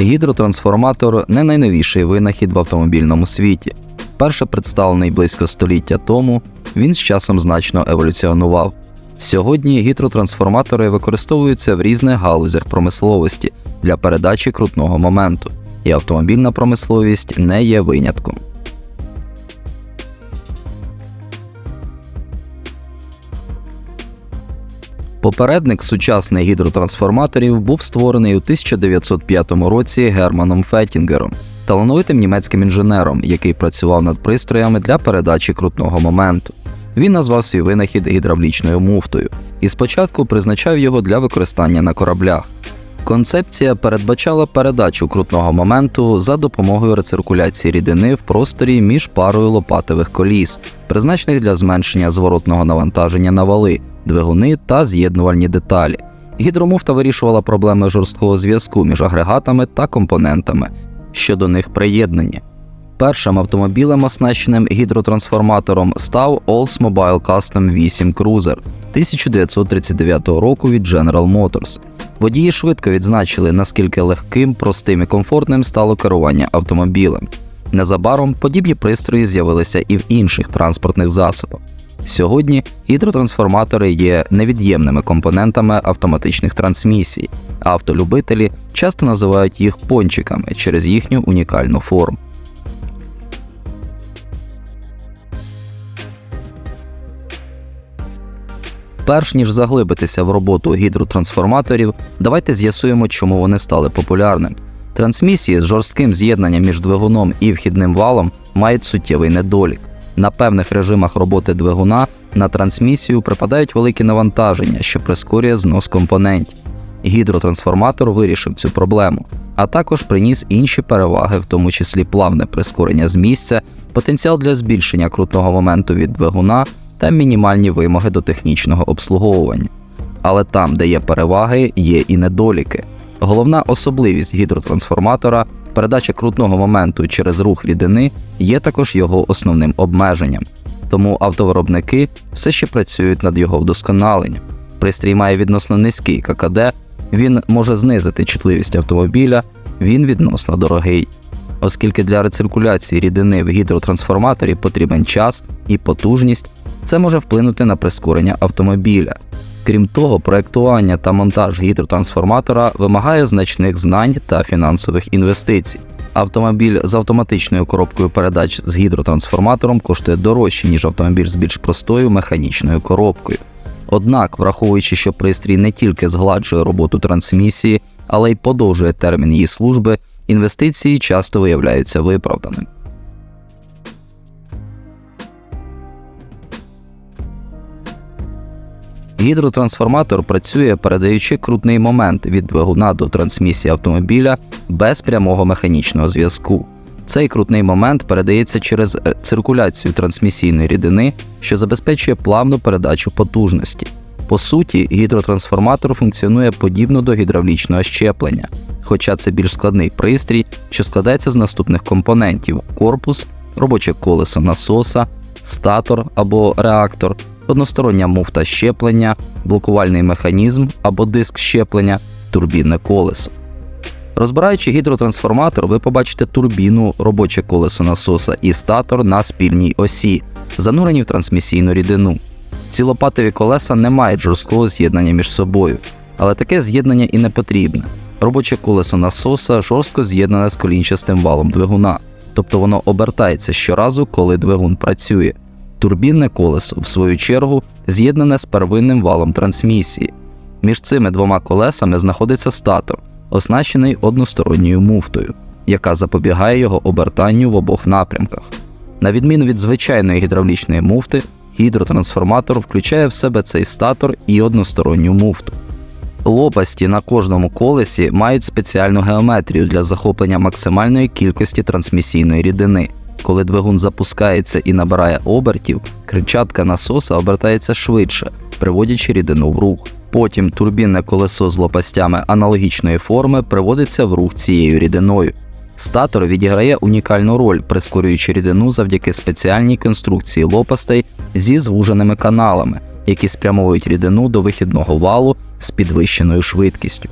Гідротрансформатор не найновіший винахід в автомобільному світі. Перше представлений близько століття тому, він з часом значно еволюціонував. Сьогодні гідротрансформатори використовуються в різних галузях промисловості для передачі крутного моменту, і автомобільна промисловість не є винятком. Попередник сучасних гідротрансформаторів був створений у 1905 році Германом Феттінгером, талановитим німецьким інженером, який працював над пристроями для передачі крутного моменту. Він назвав свій винахід гідравлічною муфтою і спочатку призначав його для використання на кораблях. Концепція передбачала передачу крутного моменту за допомогою рециркуляції рідини в просторі між парою лопатових коліс, призначених для зменшення зворотного навантаження на вали, двигуни та з'єднувальні деталі. Гідромуфта вирішувала проблеми жорсткого зв'язку між агрегатами та компонентами, що до них приєднані. Першим автомобілем, оснащеним гідротрансформатором, став Oldsmobile Custom 8 Cruiser 1939 року від General Motors. Водії швидко відзначили, наскільки легким, простим і комфортним стало керування автомобілем. Незабаром подібні пристрої з'явилися і в інших транспортних засобах. Сьогодні гідротрансформатори є невід'ємними компонентами автоматичних трансмісій, а автолюбителі часто називають їх пончиками через їхню унікальну форму. Перш ніж заглибитися в роботу гідротрансформаторів, давайте з'ясуємо, чому вони стали популярними. Трансмісії з жорстким з'єднанням між двигуном і вхідним валом мають суттєвий недолік. На певних режимах роботи двигуна на трансмісію припадають великі навантаження, що прискорює знос компонентів. Гідротрансформатор вирішив цю проблему, а також приніс інші переваги, в тому числі плавне прискорення з місця, потенціал для збільшення крутного моменту від двигуна та мінімальні вимоги до технічного обслуговування. Але там, де є переваги, є і недоліки. Головна особливість гідротрансформатора передача крутного моменту через рух рідини є також його основним обмеженням, тому автовиробники все ще працюють над його вдосконаленням. Пристрій має відносно низький ККД, він може знизити чутливість автомобіля, він відносно дорогий. Оскільки для рециркуляції рідини в гідротрансформаторі потрібен час і потужність, це може вплинути на прискорення автомобіля. Крім того, проектування та монтаж гідротрансформатора вимагає значних знань та фінансових інвестицій. Автомобіль з автоматичною коробкою передач з гідротрансформатором коштує дорожче, ніж автомобіль з більш простою механічною коробкою. Однак, враховуючи, що пристрій не тільки згладжує роботу трансмісії, але й подовжує термін її служби, інвестиції часто виявляються виправданими. Гідротрансформатор працює, передаючи крутний момент від двигуна до трансмісії автомобіля без прямого механічного зв'язку. Цей крутний момент передається через е, циркуляцію трансмісійної рідини, що забезпечує плавну передачу потужності. По суті, гідротрансформатор функціонує подібно до гідравлічного щеплення, хоча це більш складний пристрій, що складається з наступних компонентів: корпус, робоче колесо насоса, статор або реактор, одностороння муфта щеплення, блокувальний механізм або диск щеплення, турбінне колесо. Розбираючи гідротрансформатор, ви побачите турбіну, робоче колесо насоса і статор на спільній осі, занурені в трансмісійну рідину. Ці лопатові колеса не мають жорсткого з'єднання між собою, але таке з'єднання і не потрібне. Робоче колесо насоса жорстко з'єднане з колінчастим валом двигуна, тобто воно обертається щоразу, коли двигун працює. Турбінне колесо, в свою чергу, з'єднане з первинним валом трансмісії. Між цими двома колесами знаходиться статор, оснащений односторонньою муфтою, яка запобігає його обертанню в обох напрямках. На відміну від звичайної гідравлічної муфти, гідротрансформатор включає в себе цей статор і односторонню муфту. Лопасті на кожному колесі мають спеціальну геометрію для захоплення максимальної кількості трансмісійної рідини. Коли двигун запускається і набирає обертів, кричатка насоса обертається швидше, приводячи рідину в рух. Потім турбінне колесо з лопастями аналогічної форми приводиться в рух цією рідиною. Статор відіграє унікальну роль, прискорюючи рідину завдяки спеціальній конструкції лопастей зі звуженими каналами, які спрямовують рідину до вихідного валу з підвищеною швидкістю.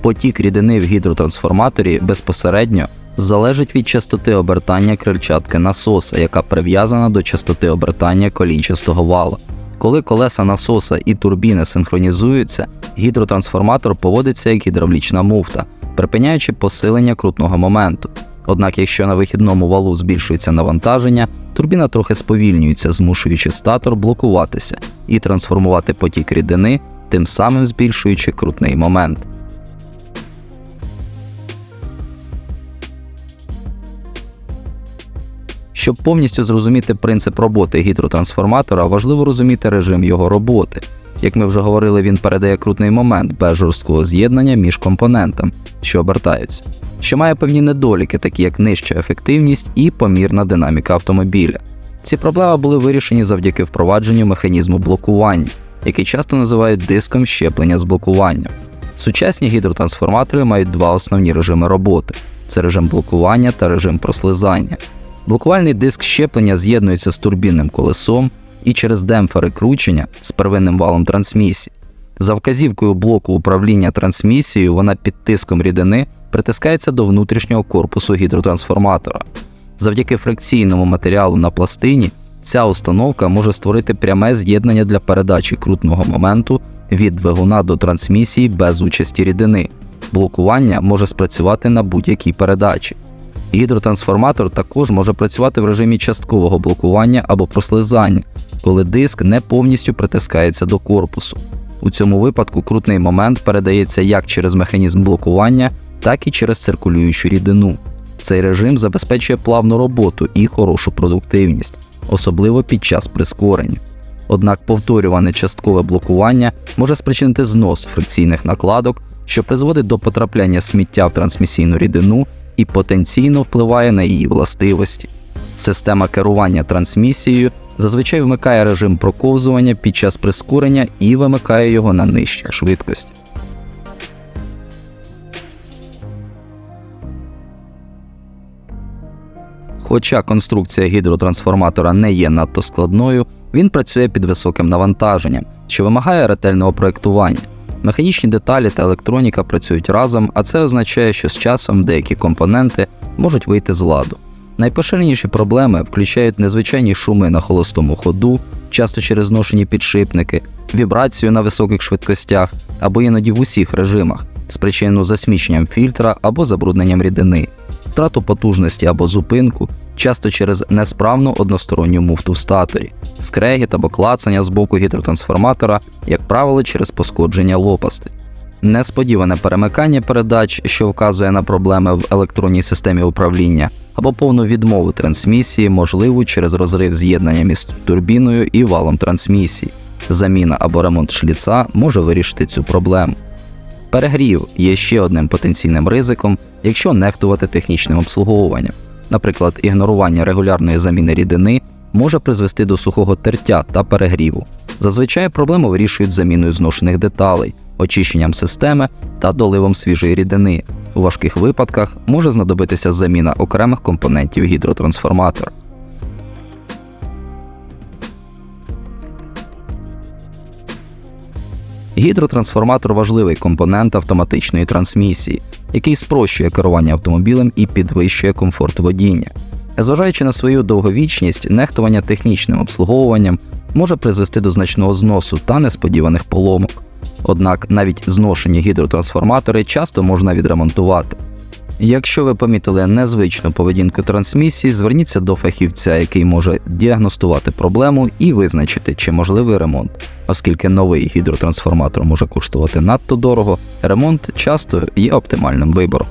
Потік рідини в гідротрансформаторі безпосередньо залежить від частоти обертання крильчатки насоса, яка прив'язана до частоти обертання колінчастого вала. Коли колеса насоса і турбіни синхронізуються, гідротрансформатор поводиться як гідравлічна муфта, припиняючи посилення крутного моменту. Однак, якщо на вихідному валу збільшується навантаження, турбіна трохи сповільнюється, змушуючи статор блокуватися і трансформувати потік рідини, тим самим збільшуючи крутний момент. Щоб повністю зрозуміти принцип роботи гідротрансформатора, важливо розуміти режим його роботи. Як ми вже говорили, він передає крутний момент без жорсткого з'єднання між компонентами, що обертаються, що має певні недоліки, такі як нижча ефективність і помірна динаміка автомобіля. Ці проблеми були вирішені завдяки впровадженню механізму блокування, який часто називають диском щеплення з блокуванням. Сучасні гідротрансформатори мають два основні режими роботи: це режим блокування та режим прослизання. Блокувальний диск щеплення з'єднується з турбінним колесом і через демпфери кручення з первинним валом трансмісії. За вказівкою блоку управління трансмісією вона під тиском рідини притискається до внутрішнього корпусу гідротрансформатора. Завдяки фрикційному матеріалу на пластині ця установка може створити пряме з'єднання для передачі крутного моменту від двигуна до трансмісії без участі рідини. Блокування може спрацювати на будь-якій передачі. Гідротрансформатор також може працювати в режимі часткового блокування або прослизання, коли диск не повністю притискається до корпусу. У цьому випадку крутний момент передається як через механізм блокування, так і через циркулюючу рідину. Цей режим забезпечує плавну роботу і хорошу продуктивність, особливо під час прискорення. Однак повторюване часткове блокування може спричинити знос фрикційних накладок, що призводить до потрапляння сміття в трансмісійну рідину і потенційно впливає на її властивості. Система керування трансмісією зазвичай вмикає режим проковзування під час прискорення і вимикає його на нижчій швидкості. Хоча конструкція гідротрансформатора не є надто складною, він працює під високим навантаженням, що вимагає ретельного проєктування. Механічні деталі та електроніка працюють разом, а це означає, що з часом деякі компоненти можуть вийти з ладу. Найпоширеніші проблеми включають незвичайні шуми на холостому ходу, часто через зношені підшипники, вібрацію на високих швидкостях або іноді в усіх режимах, спричинену засміченням фільтра або забрудненням рідини, втрату потужності або зупинку, часто через несправну односторонню муфту в статорі, скрегіт або клацання з боку гідротрансформатора, як правило, через пошкодження лопастей. Несподіване перемикання передач, що вказує на проблеми в електронній системі управління, або повну відмову трансмісії, можливу через розрив з'єднання між турбіною і валом трансмісії. Заміна або ремонт шліца може вирішити цю проблему. Перегрів є ще одним потенційним ризиком, якщо нехтувати технічним обслуговуванням. Наприклад, ігнорування регулярної заміни рідини може призвести до сухого тертя та перегріву. Зазвичай проблему вирішують заміною зношених деталей, очищенням системи та доливом свіжої рідини. У важких випадках може знадобитися заміна окремих компонентів гідротрансформатора. Гідротрансформатор важливий компонент автоматичної трансмісії, який спрощує керування автомобілем і підвищує комфорт водіння. Незважаючи на свою довговічність, нехтування технічним обслуговуванням може призвести до значного зносу та несподіваних поломок. Однак навіть зношені гідротрансформатори часто можна відремонтувати. Якщо ви помітили незвичну поведінку трансмісії, зверніться до фахівця, який може діагностувати проблему і визначити, чи можливий ремонт. Оскільки новий гідротрансформатор може коштувати надто дорого, ремонт часто є оптимальним вибором.